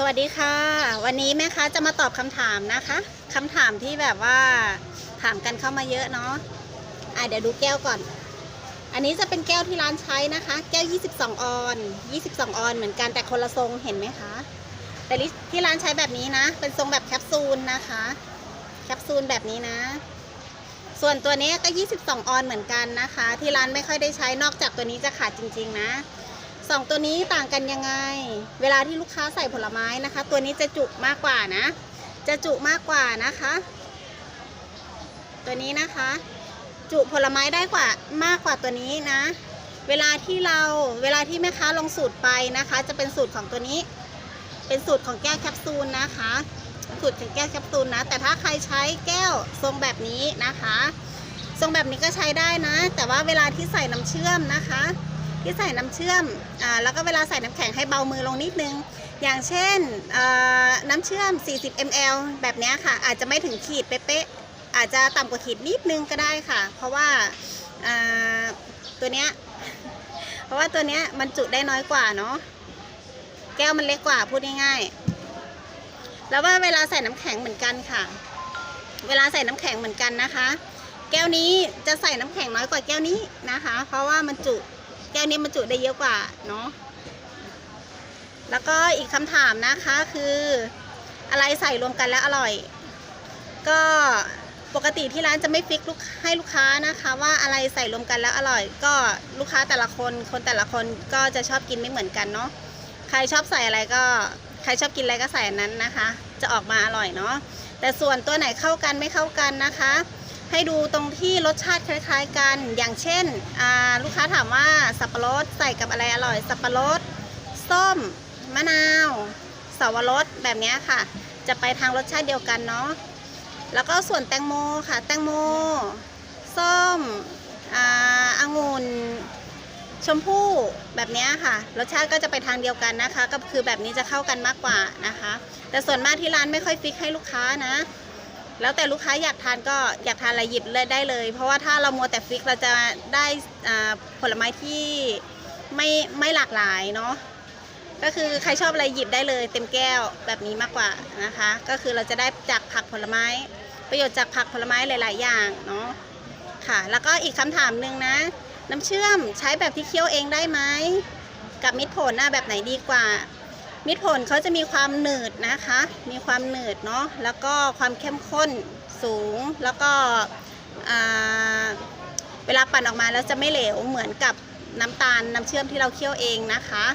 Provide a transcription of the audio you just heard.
สวัสดีค่ะ วันนี้แม่ค้าจะมาตอบคำถามนะคะคำถามที่แบบว่าถามกันเข้ามาเยอะเนาะอะเดี๋ยวดูแก้วก่อน อันนี้จะเป็นแก้วที่ร้านใช้นะคะ แก้ว 22 ออน22 ออนเหมือนกันแต่คนละทรงเห็นไหมคะ แต่ที่ร้านใช้แบบนี้นะ เป็นทรงแบบแคปซูลนะคะ แคปซูลแบบนี้นะ ส่วนตัวนี้ก็ 22 ออนเหมือนกันนะคะ ที่ร้านไม่ค่อยได้ใช้นอกจากตัวนี้จะขาดจริง ๆ นะ สองตัวนี้ต่างกันยังไง เวลาที่ลูกค้าใส่ผลไม้นะคะ ตัวนี้จะจุมากกว่านะ จะจุมากกว่านะคะ ตัวนี้นะคะ จุผลไม้ได้กว่ามากกว่าตัวนี้นะ เวลาที่เราเวลาที่แม่ค้าลงสูตรไปนะคะ จะเป็นสูตรของตัวนี้ เป็นสูตรของแก้วแคปซูลนะคะ สูตรของแก้วแคปซูลนะ แต่ถ้าใครใช้แก้วทรงแบบนี้นะคะ ทรงแบบนี้ก็ใช้ได้นะ แต่ว่าเวลาที่ใส่น้ำเชื่อมนะคะ ที่ใส่น้ำเชื่อมอ่าแล้วก็เวลาใส่น้ำแข็งให้เบามือลงนิดนึง อย่างเช่นน้ำเชื่อม 40 ml แบบนี้ค่ะ อาจจะไม่ถึงขีดเป๊ะๆอาจจะต่ำกว่าขีดนิดนึงก็ได้ค่ะ เพราะว่าตัวเนี้ยเพราะว่าตัวเนี้ยมันจุได้น้อยกว่าเนาะแก้วมันเล็กกว่าพูดง่ายๆแล้วว่าเวลาใส่น้ำแข็งเหมือนกันค่ะ เวลาใส่น้ำแข็งเหมือนกันนะคะ แก้วนี้จะใส่น้ำแข็งน้อยกว่าแก้วนี้นะคะ เพราะว่ามันจุ แก้วนี้มันจุได้เยอะกว่าเนาะแล้วก็อีกคำถามนะคะคืออะไรใส่รวมกันแล้วอร่อย ก็ปกติที่ร้านจะไม่ฟิกลูกให้ลูกค้านะคะ ว่าอะไรใส่รวมกันแล้วอร่อย ก็ลูกค้าแต่ละคนคนแต่ละคนก็จะชอบกินไม่เหมือนกันเนาะใครชอบใส่อะไรก็ใครชอบกินอะไรก็ใส่นั้นนะคะ จะออกมาอร่อยเนาะแต่ส่วนตัวไหนเข้ากันไม่เข้ากันนะคะ ให้ดูตรงที่รสชาติคล้าย ๆ กัน อย่างเช่นลูกค้าถามว่าสับปะรดใส่กับอะไรอร่อย สับปะรด ส้ม มะนาวสาวรสแบบนี้ค่ะ จะไปทางรสชาติเดียวกันเนาะแล้วก็ส่วนแตงโมค่ะ แตงโม ส้มอ่าองุ่นชมพู่แบบนี้ค่ะ รสชาติก็จะไปทางเดียวกันนะคะ ก็คือแบบนี้จะเข้ากันมากกว่านะคะ แต่ส่วนมากที่ร้านไม่ค่อยฟิกให้ลูกค้านะ แล้วแต่ลูกค้าอยากทานก็อยากทานอะไรหยิบเลยได้เลย เพราะว่าถ้าเรามัวแต่ฟิกเราจะได้อ่าผลไม้ที่ไม่ไม่หลากหลายเนาะก็คือใครชอบอะไรหยิบได้เลย เต็มแก้วแบบนี้มากกว่านะคะ ก็คือเราจะได้จากผักผลไม้ ประโยชน์จากผักผลไม้หลาย ๆ อย่างเนาะค่ะ แล้วก็อีกคำถามหนึ่งนะ น้ำเชื่อมใช้แบบที่เคี่ยวเองได้ไหมกับมิตรผลหนะแบบไหนดีกว่า มิตรผลเขาจะมีความหนืดนะคะ มีความหนืดเนาะ แล้วก็ความเข้มข้นสูง แล้วก็เวลาปั่นออกมาแล้วจะไม่เหลวเหมือนกับน้ำตาลน้ำเชื่อมที่เราเคี่ยวเองนะคะ